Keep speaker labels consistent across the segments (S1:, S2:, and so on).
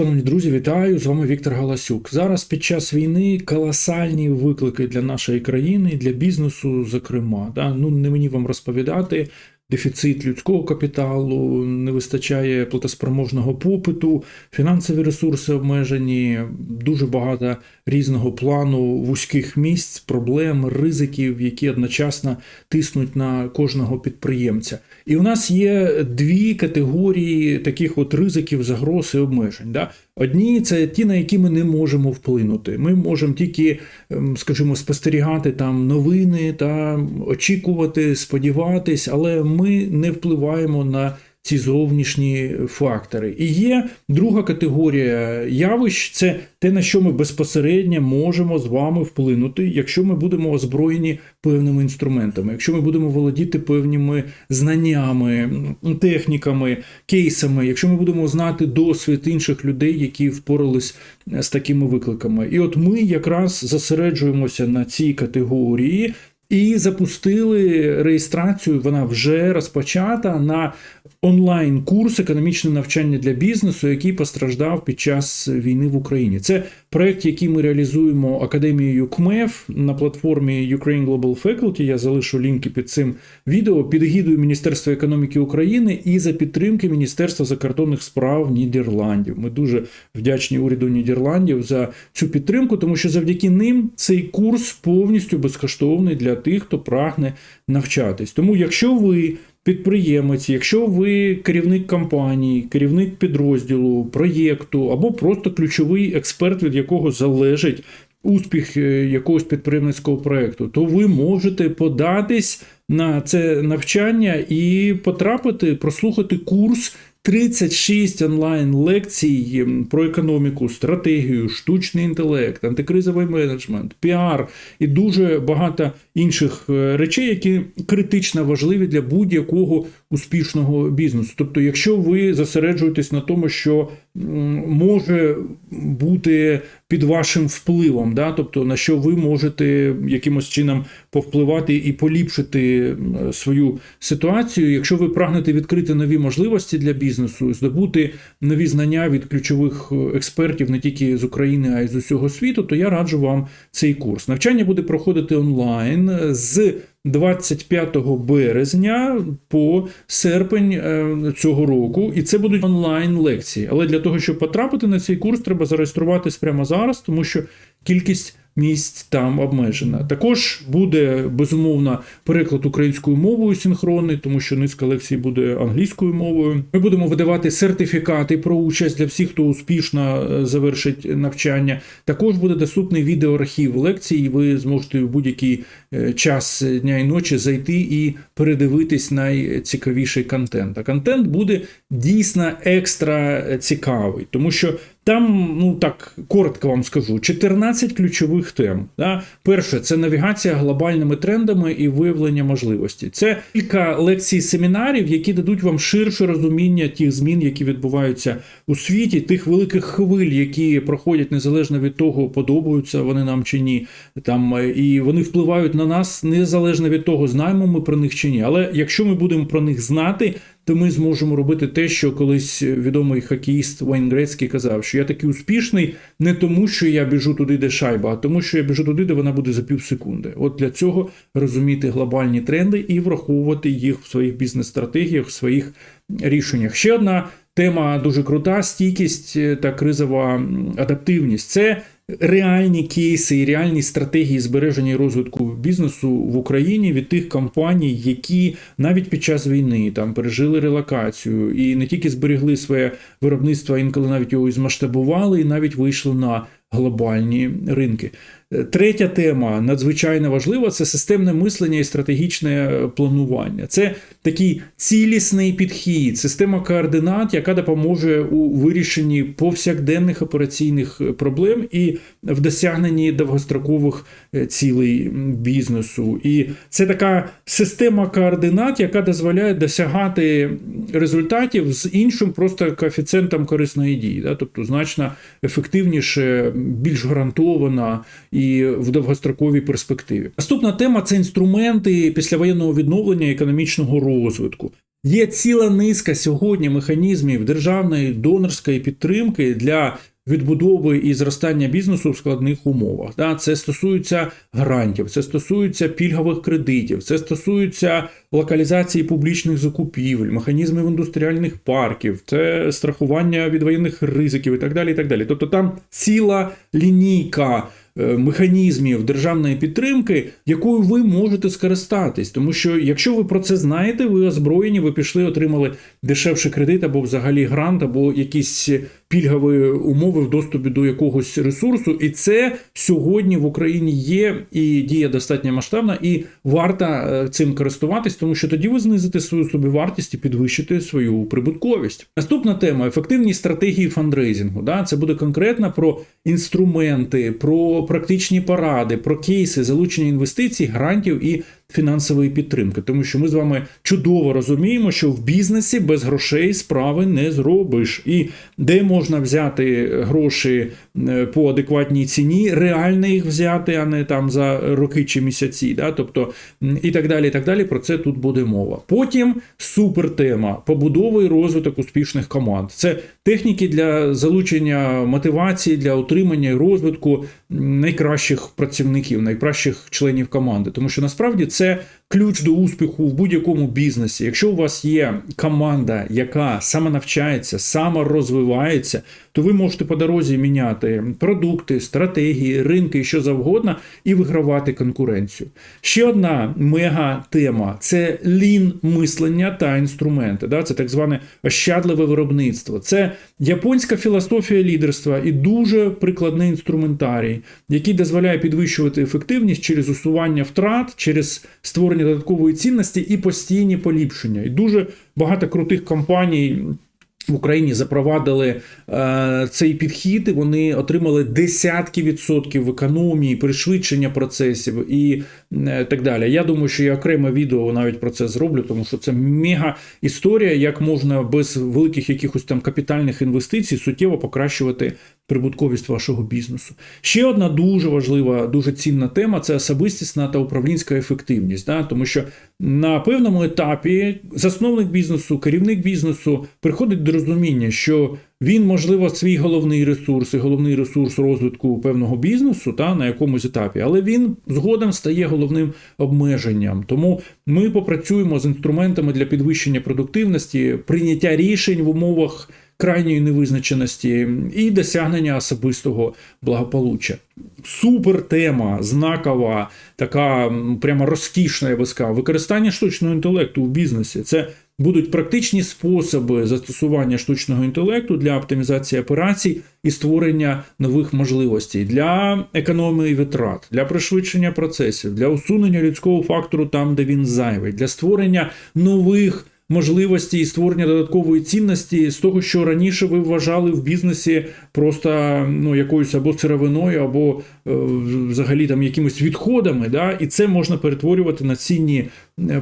S1: Шановні друзі, вітаю! З вами Віктор Галасюк. Зараз під час війни колосальні виклики для нашої країни, для бізнесу, зокрема. Да? Ну не мені вам розповідати. Дефіцит людського капіталу, не вистачає платоспроможного попиту, фінансові ресурси обмежені, дуже багато різного плану вузьких місць, проблем, ризиків, які одночасно тиснуть на кожного підприємця. І у нас є дві категорії таких от ризиків, загроз і обмежень. Да? Одні це ті, на які ми не можемо вплинути. Ми можемо тільки, ем, скажімо, спостерігати там новини та очікувати, сподіватись, але ми не впливаємо на ці зовнішні фактори. І є друга категорія явищ це те, на що ми безпосередньо можемо з вами вплинути, якщо ми будемо озброєні певними інструментами, якщо ми будемо володіти певними знаннями, техніками, кейсами, якщо ми будемо знати досвід інших людей, які впорались з такими викликами. І от ми якраз зосереджуємося на цій категорії. І запустили реєстрацію. Вона вже розпочата на онлайн-курс економічне навчання для бізнесу, який постраждав під час війни в Україні. Це проект, який ми реалізуємо академією КМЕФ на платформі Ukraine Global Faculty. Я залишу лінки під цим відео під егідою Міністерства економіки України і за підтримки Міністерства закордонних справ Нідерландів. Ми дуже вдячні уряду Нідерландів за цю підтримку, тому що завдяки ним цей курс повністю безкоштовний для тих, хто прагне навчатись. Тому, якщо ви підприємець, якщо ви керівник компанії, керівник підрозділу, проєкту або просто ключовий експерт, від якого залежить успіх е, якогось підприємницького проєкту, то ви можете податись на це навчання і потрапити, прослухати курс. 36 онлайн лекцій про економіку, стратегію, штучний інтелект, антикризовий менеджмент, піар і дуже багато інших е, речей, які критично важливі для будь-якого успішного бізнесу. Тобто, якщо ви зосереджуєтесь на тому, що може бути під вашим впливом, да? тобто на що ви можете якимось чином повпливати і поліпшити свою ситуацію, якщо ви прагнете відкрити нові можливості для бізнесу, здобути нові знання від ключових експертів не тільки з України, а й з усього світу, то я раджу вам цей курс. Навчання буде проходити онлайн з 25 березня по серпень е, цього року, і це будуть онлайн лекції. Але для того, щоб потрапити на цей курс, треба зареєструватись прямо зараз, тому що кількість місць там обмежена. Також буде безумовно переклад українською мовою синхронний, тому що низка лекцій буде англійською мовою. Ми будемо видавати сертифікати про участь для всіх, хто успішно е, завершить навчання. Також буде доступний відеоархів лекцій. і Ви зможете в будь-який е, час дня і ночі зайти і передивитись найцікавіший контент. А контент буде дійсно екстра цікавий, тому що. Там, ну так коротко вам скажу, 14 ключових тем. Да? Перше, це навігація глобальними трендами і виявлення можливості. Це кілька лекцій семінарів, які дадуть вам ширше розуміння тих змін, які відбуваються у світі, тих великих хвиль, які проходять незалежно від того, подобаються вони нам чи ні. Там і вони впливають на нас незалежно від того, знаємо ми про них чи ні. Але якщо ми будемо про них знати то ми зможемо робити те, що колись відомий хокеїст Вейн Грецький казав, що я такий успішний не тому, що я біжу туди, де шайба, а тому, що я біжу туди, де вона буде за пів секунди. От для цього розуміти глобальні тренди і враховувати їх в своїх бізнес-стратегіях, в своїх рішеннях. Ще одна тема дуже крута: стійкість та кризова адаптивність. Це реальні кейси і реальні стратегії збереження і розвитку бізнесу в Україні від тих компаній, які навіть під час війни там пережили релокацію і не тільки зберегли своє виробництво, інколи навіть його і змасштабували, і навіть вийшли на глобальні ринки. Третя тема надзвичайно важлива це системне мислення і стратегічне планування. Це такий цілісний підхід, система координат, яка допоможе у вирішенні повсякденних операційних проблем і в досягненні довгострокових е, цілей бізнесу. І це така система координат, яка дозволяє досягати результатів з іншим просто коефіцієнтом корисної дії, да? тобто значно ефективніше, більш гарантована і в довгостроковій перспективі. Наступна тема це інструменти післявоєнного відновлення економічного розвитку. є ціла низка сьогодні механізмів державної донорської підтримки для відбудови і зростання бізнесу в складних умовах. Да? Це стосується грантів, це стосується пільгових кредитів, це стосується локалізації публічних закупівель, механізмів індустріальних парків, це страхування від воєнних ризиків і так далі. І так далі. Тобто там ціла лінійка. Е, Механізмів державної підтримки, якою ви можете скористатись, тому що якщо ви про це знаєте, ви озброєні, ви пішли, отримали дешевший кредит або взагалі грант, або якісь пільгові умови в доступі до якогось ресурсу, і це сьогодні в Україні є і діє достатньо масштабна, і варто е, цим користуватись, тому що тоді ви знизите свою собівартість і підвищите свою прибутковість. Наступна тема ефективні стратегії фандрейзингу. Да? Це буде конкретно про інструменти, про практичні поради, про кейси залучення інвестицій, грантів і фінансової підтримки, тому що ми з вами чудово розуміємо, що в бізнесі без грошей справи не зробиш. І де можна взяти гроші е, по адекватній ціні, реально їх взяти, а не там за роки чи місяці. Да? Тобто і так далі. І так далі. Про це тут буде мова. Потім супер тема побудова і розвиток успішних команд. Це техніки для залучення мотивації, для отримання і розвитку найкращих працівників, найкращих членів команди. Тому що насправді це ключ до успіху в будь-якому бізнесі. Якщо у вас є команда, яка самонавчається, саморозвивається, то ви можете по дорозі міняти продукти, стратегії, ринки що завгодно, і вигравати конкуренцію. Ще одна мега тема це лін мислення та інструменти. Да? Це так зване ощадливе виробництво. Це японська філософія лідерства і дуже прикладний інструментарій, який дозволяє підвищувати ефективність через усування втрат, через створення додаткової цінності і постійні поліпшення. І дуже багато крутих компаній. В Україні запровадили е, цей підхід, і вони отримали десятки відсотків в економії, пришвидшення процесів і е, так далі. Я думаю, що я окреме відео навіть про це зроблю, тому що це мега історія, як можна без великих якихось там капітальних інвестицій суттєво покращувати прибутковість вашого бізнесу. Ще одна дуже важлива, дуже цінна тема це особистісна та управлінська ефективність. Да? Тому що на певному етапі засновник бізнесу, керівник бізнесу приходить до розуміння, що він, можливо, свій головний ресурс і головний ресурс розвитку певного бізнесу та на якомусь етапі, але він згодом стає головним обмеженням. Тому ми попрацюємо з інструментами для підвищення продуктивності, прийняття рішень в умовах крайньої невизначеності і досягнення особистого благополуччя. Супер тема, знакова, така прямо розкішна, я би сказав, використання штучного інтелекту в бізнесі. Це будуть практичні способи застосування штучного інтелекту для оптимізації операцій і створення нових можливостей для економії витрат, для пришвидшення процесів, для усунення людського фактору там, де він зайвий, для створення нових можливості і створення додаткової цінності з того, що раніше ви вважали в бізнесі просто ну, якоюсь або сировиною, або е, взагалі там якимось відходами. Да? І це можна перетворювати на цінні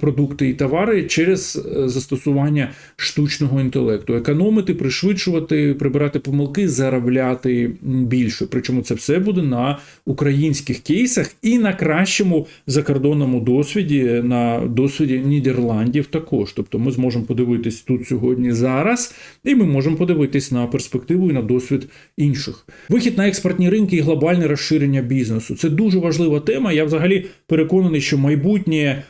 S1: продукти і товари через е, застосування штучного інтелекту, економити, пришвидшувати, прибирати помилки, заробляти більше. Причому це все буде на українських кейсах і на кращому закордонному досвіді, на досвіді Нідерландів також. Тобто ми зможемо подивитись тут сьогодні зараз, і ми можемо подивитись на перспективу і на досвід інших. Вихід на експортні ринки і глобальне розширення бізнесу це дуже важлива тема. Я взагалі переконаний, що майбутнє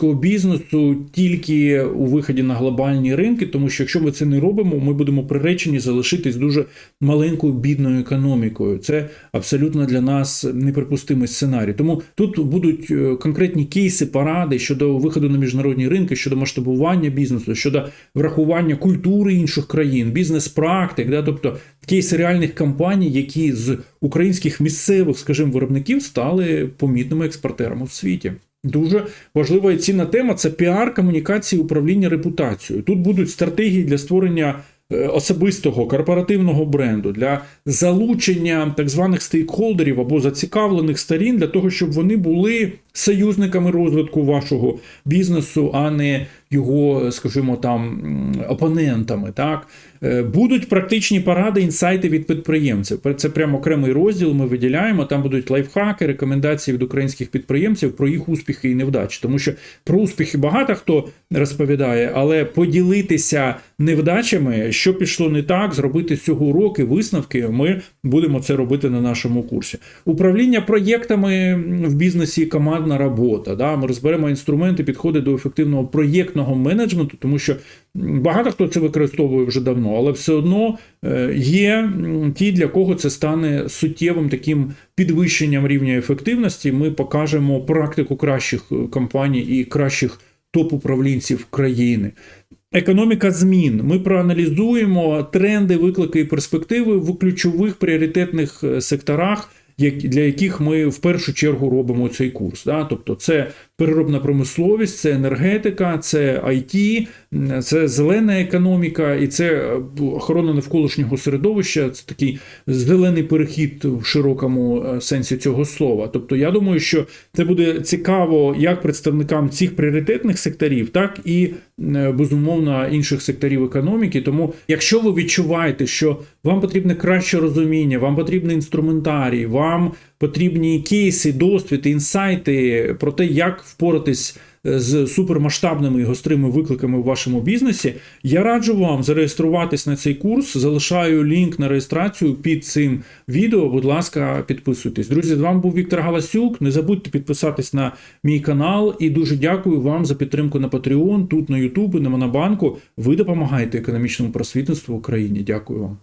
S1: українського бізнесу тільки у виході на глобальні ринки, тому що якщо ми це не робимо, ми будемо приречені залишитись дуже маленькою бідною економікою. Це абсолютно для нас неприпустимий сценарій. Тому тут будуть е, конкретні кейси, поради щодо виходу на міжнародні ринки, щодо масштабування бізнесу, щодо врахування культури інших країн, бізнес-практик, да, тобто кейси реальних компаній, які з українських місцевих, скажімо, виробників стали помітними експортерами в світі. Дуже важлива і цінна тема це піар, комунікації, управління репутацією. Тут будуть стратегії для створення е, особистого корпоративного бренду, для залучення так званих стейкхолдерів або зацікавлених сторін для того, щоб вони були союзниками розвитку вашого бізнесу, а не його, скажімо, там опонентами. Так Е, будуть практичні поради, інсайти від підприємців. Це прямо окремий розділ. Ми виділяємо. Там будуть лайфхаки, рекомендації від українських підприємців про їх успіхи і невдачі. Тому що про успіхи багато хто розповідає, але поділитися невдачами, що пішло не так, зробити з цього уроки, висновки. Ми будемо це робити на нашому курсі. Управління проєктами в бізнесі командна робота. Да? Ми розберемо інструменти, підходи до ефективного проєктного менеджменту, тому що багато хто це використовує вже давно, але все одно е, є ті, для кого це стане суттєвим таким підвищенням рівня ефективності. Ми покажемо практику кращих е, компаній і кращих топ-управлінців країни. Економіка змін. Ми проаналізуємо тренди, виклики і перспективи в ключових пріоритетних е, секторах, для яких ми в першу чергу робимо цей курс. Да? Тобто, це переробна промисловість, це енергетика, це IT, це зелена економіка і це е, охорона навколишнього середовища. Це такий зелений перехід в широкому е, сенсі цього слова. Тобто, я думаю, що це буде цікаво як представникам цих пріоритетних секторів, так і е, безумовно інших секторів економіки. Тому, якщо ви відчуваєте, що вам потрібне краще розуміння, вам потрібний інструментарій, вам потрібні кейси, досвід, інсайти про те, як впоратись з супермасштабними і гострими викликами в вашому бізнесі, я раджу вам зареєструватись на цей курс. Залишаю лінк на реєстрацію під цим відео. Будь ласка, підписуйтесь. Друзі, з вами був Віктор Галасюк. Не забудьте підписатись на мій канал і дуже дякую вам за підтримку на Patreon, тут на YouTube на Монобанку. Ви допомагаєте економічному просвітництву в Україні. Дякую вам.